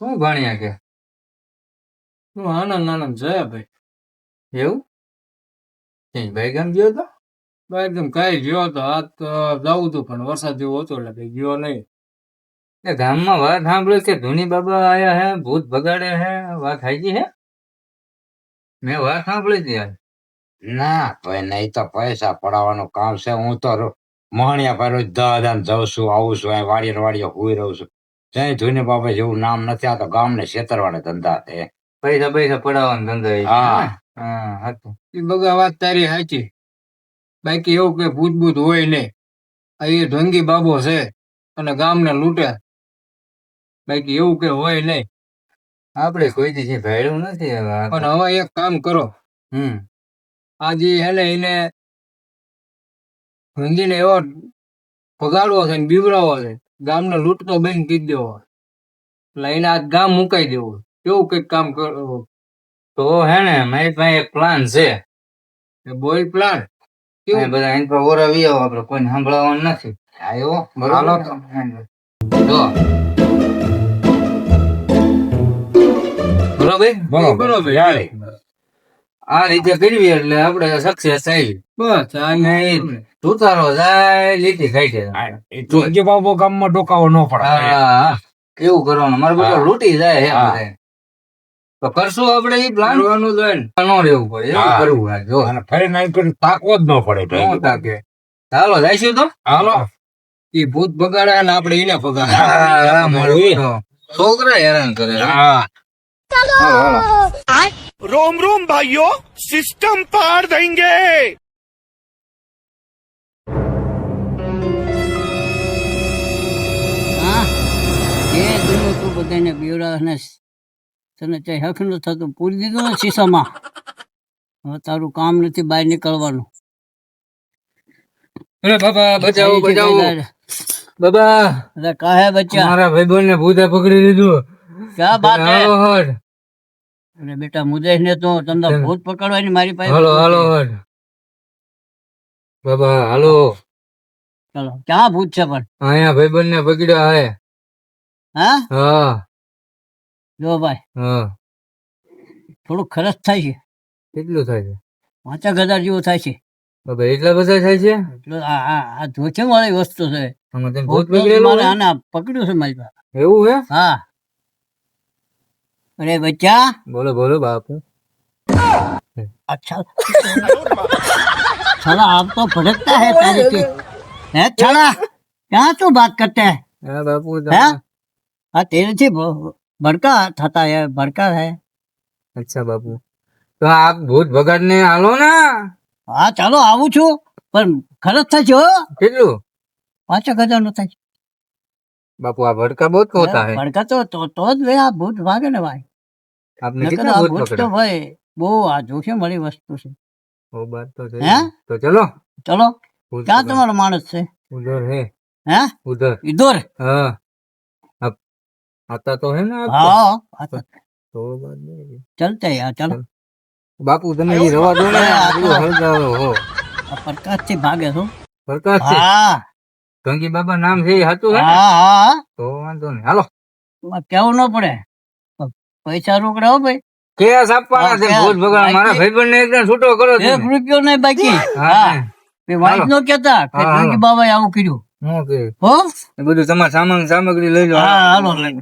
શું ભણ્યા કે? હું આનંદ આનંદ છે ભાઈ. એવું? ત્યાં ભાઈ ગામ ગયો તો? ભાઈ એકદમ કઈ ગયો તો આ તો જવું હતું પણ વરસાદ જેવો હતો એટલે કઈ ગયો નહીં. એ ગામમાં વાત સાંભળ્યું કે ધૂની બાબા આયા હે ભૂત ભગાડે હે વાત હાજી હે? મેં વાત સાંભળી હતી યાર ના ભાઈ નહીં તો પૈસા પડાવવાનું કામ છે હું તો મોહણિયા પર રોજ દાદા જઉં છું આવું છું વાડીએ વાડીએ હોઈ રહું છું. જય ધુની બાપા જેવું નામ નથી આ તો ગામને છેતરવાના ધંધા છે પૈસા પૈસા પડાવવાનો ધંધો હા. હા હતું એ બગા વાત તારી સાચી. બાકી એવું કે ભૂત ભૂત હોય નહીં. આ એ ઢોંગી બાબો છે અને ગામને લૂંટે. બાકી એવું કે હોય નહીં. આપણે કોઈ દી ભેળું નથી હવે પણ હવે એક કામ કરો. હમ. આજે હેને એને ઢોંગીને એવો ભગાડવો છે ને બીવડાવો છે. ગામને લૂંટતો બેન કીધી દેવો. એટલે એને આજ ગામ મુકાઈ દેવું. કેવું કંઈક કામ કરવું? તો હે ને મારી પાસે એક પ્લાન છે. એ બોય પ્લાન બધા એની પર ઓરવી આવો આપણે કોઈને સાંભળવાનું નથી. આવ્યો બરાબર. જો. બરોબર બરોબર. આ રીતે કરવી એટલે આપણે સક્સેસ થઈ બસ આ નહીં તુતારો જાય લીટી ખાઈ છે એ બાબો ગામમાં ડોકાવો ન પડે એવું કેવું કરવાનું મારે બધું. લૂંટી જાય. તો કરશું આપણે એ પ્લાન કરવાનું જોઈએ ને ન રહેવું પડે એવું હા. કરવું જો અને ફરી નાઈ કરી તાકવો જ ન પડે નો તાકે ચાલો જઈશું તો હાલો એ ભૂત બગાડે અને આપણે એને બગાડે છોકરા હેરાન કરે હા હાલો, હાલો. रोम रोम भाइयों सिस्टम पार देंगे હા જે દુનિયા તું બધાને બીવડાવે તને તે હક ન થતું પૂરી દીધું ને શીશામાં હવે તારું કામ નથી બહાર નીકળવાનું અરે બાબા બચાવો અહીંથી બચાવો કઈ દાડ- બાબા અરે કાહે બચ્ચા મારા ભાઈબંધ ને ભૂતે પકડી લીધું ક્યાં બાત હે હાલો હટ. અરે બેટા મુદેશ ને તો તમને ભૂત પકડવાની મારી પાસે હાલો હાલો બાબા હાલો. ચલો ક્યાં ભૂત છે પણ? અહીંયા ભાઈબંધ ને પકડ્યા હે. હા? હા. જો ભાઈ હા. થોડું ખર્ચ થાય છે. કેટલું થાય છે? પાંચેક હજાર જેવું થાય છે. બાબા એટલા બધા થાય છે? આ જોખમ વાળી વસ્તુ છે. ભૂત પકડેલું? આને પકડ્યું છે મારી પાસે. એવું હે? હા. અરે બચ્ચા. બોલો બોલો બાપુ. અચ્છા. સાલા આપ તો ભટકતા હે તારે કે. હે સાલા ક્યાં તું બાત કરતે? હે હા બાપુ હે? હા તેરે છે ભડકા થતા હે ભડકા હે. અચ્છા બાપુ. તો આપ ભૂત ભગત આલો ના. હા ચાલો આવું છું. પણ ખર્ચ થશે હો. કેટલું? પાંચ એક હજારનું થાય બાપુ આ ભડકા બહુ જ હોતા હે. ભડકા તો તો જ ભાઈ આ ભૂત ભાગે ને ભાઈ. આપને નકર કેટલા આ ભૂત ભૂત તો પકડે ભાઈ બહુ આ જોખમ વાળી વસ્તુ છે ઓ બાત તો છે હે? તો ચલો ચલો ભૂત ક્યાં પકડ. તમારો માણસ છે ઉધર હે હે ઉધર ઇધર હા આપ- आता तो है ना आपको? हाँ अच्छा, तो बात नहीं। चलते हैं यार चलो બાપુ તમે એ રવા દો ને અરે, આ આટલું તો- હળગાવો હો આ પ્રકાશ થી ભાગે છો પ્રકાશ છે હા ગંગી બાબા નામ છે એ હતું હે ને? હા હા તો વાંધો નહીં હાલો એમાં કેવું ન પડે પૈસા રોકડા હો ભાઈ. કેસ આપવાના છે? ભૂત ભગવાન મારા ભાઈબંધ ને એકદમ છૂટો કરો એક. રૂપિયો નહીં બાકી. હા, હા. ને. કેતા કે ભાઈ બાબાએ આવું કર્યું. હો એ બધું તમારા સામાન સામગ્રી લઈ લો. હા હાલો લઈ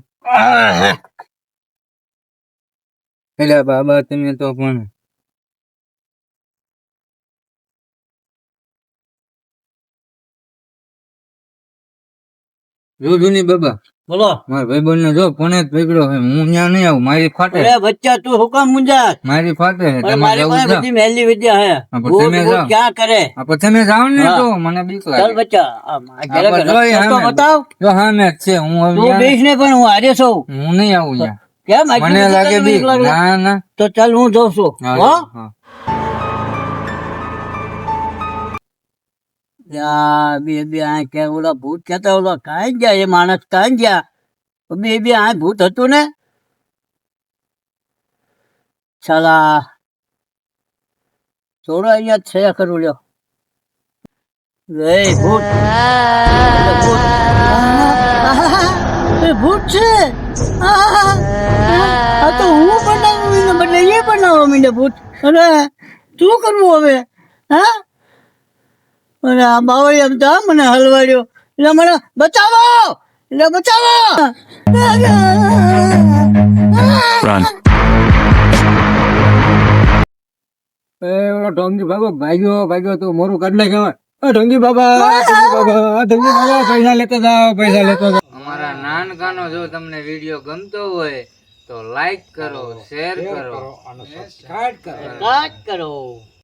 એટલે બાબા તમે તો પણ જો જૂની બાબા. બોલો. મારા ભાઈબંધ ને જો કોને જ પકડ્યો છે હું ત્યાં નહીં આવું મારી ફાટે. અરે બચ્ચા તું કામ મુંજાત મારી ફાટે છે. તમારે જવું છે? બધી મહેલી વિદ્યા હે. તમે જાઓ. ક્યાં કરે? પણ તમે જાઓ ને. તો મને બીક ચાલ લાગે. બચ્ચા. બતાવ. જો હા મેં છે હું તું બેસ ને પણ હું હારે છું. હું નહીં આવું ત્યાં. કેમ મને લાગે બીક. ના ના. તો ચાલ હું જોઉં છું. હા, બે કે ઓલા ભૂત કેતા ઓલો કાંઈ ગયા, એ માણસ કાંઈ ગયા. બે બે, આ ભૂત હતું ને? છલા. થોડો અહીંયા છે ખરું લ્યો ભૂત. ભૂત. છે. આ હું બનાવું બદલે એ બનાવવા મીને ભૂત. અરે શું કરવું હવે, હા? અરે આ બાવળી એમ તો મને હલવાડ્યો. એટલે મને બચાવો! એટલે બચાવો! એ ઓલો ઢોંગી બાબા ભાગ્યો ભાગ્યો તો મોરું કાઢ નાખે હવે. ઢોંગી બાબા ઢોંગી બાબા આ ઢોંગી બાબા પૈસા લેતા જાઓ પૈસા લેતા જાઓ. અમારા નાનકાનો જો તમને વીડિયો ગમતો હોય તો લાઈક કરો શેર કરો. કાટ કરો.